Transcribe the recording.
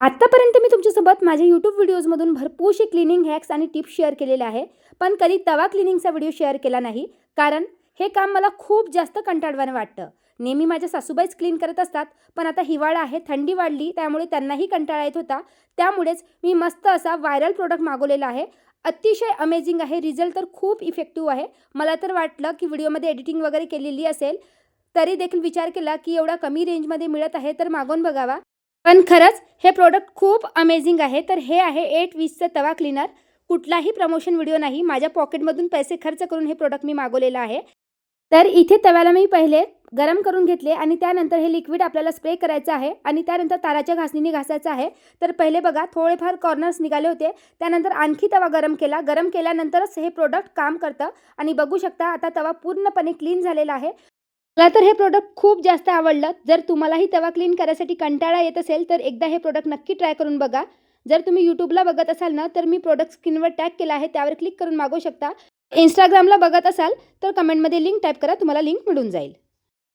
आत्तापर्यंत मी तुमच्यासोबत माझ्या यूट्यूब व्हिडिओजमधून भरपूरशी क्लिनिंग हॅक्स आणि टिप्स शेअर केलेले आहे पण कधी तवा क्लिनिंगचा व्हिडिओ शेअर केला नाही कारण हे काम मला खूप जास्त कंटाळवाणं वाटतं. नेहमी माझ्या सासूबाईच क्लीन करत असतात पण आता हिवाळा आहे थंडी वाढली त्यामुळे त्यांनाही कंटाळा येत होता. त्यामुळेच मी मस्त असा व्हायरल प्रोडक्ट मागवलेला आहे. अतिशय अमेझिंग आहे रिझल्ट तर खूप इफेक्टिव्ह आहे. मला तर वाटलं की व्हिडिओमध्ये एडिटिंग वगैरे केलेली असेल तरी देखील विचार केला की एवढा कमी रेंजमध्ये मिळत आहे तर मागवून बघावा. पण खरंच हे प्रोडक्ट खूप अमेझिंग आहे. तर हे आहे एट वीसचं तवा क्लीनर कुठलाही प्रमोशन व्हिडिओ नाही. माझ्या पॉकेटमधून पैसे खर्च करून हे प्रोडक्ट मी मागवलेलं आहे. तर इथे तव्याला मी पहिले गरम करून घेतले आणि त्यानंतर हे लिक्विड आपल्याला स्प्रे करायचं आहे आणि त्यानंतर ताराच्या घासणीने घासायचं आहे. तर पहिले बघा थोडेफार कॉर्नर्स निघाले होते. त्यानंतर आणखी तवा गरम केला. गरम केल्यानंतरच हे प्रोडक्ट काम करतं. आणि बघू शकता आता तवा पूर्णपणे क्लीन झालेला आहे. मला तर हे प्रोडक्ट खूप जास्त आवडलं. जर तुम्हालाही तवा क्लीन करायसाठी कंटाळा येत असेल तर एकदा हे प्रोडक्ट नक्की ट्राय करून बघा. जर तुम्ही यूट्यूबला बघत असाल ना तर मी प्रोडक्ट स्क्रीनवर टॅग केला आहे त्यावर क्लिक करून मागवू शकता. इंस्टाग्रामला बघत असाल तर कमेंटमध्ये लिंक टाईप करा तुम्हाला लिंक मिळून जाईल.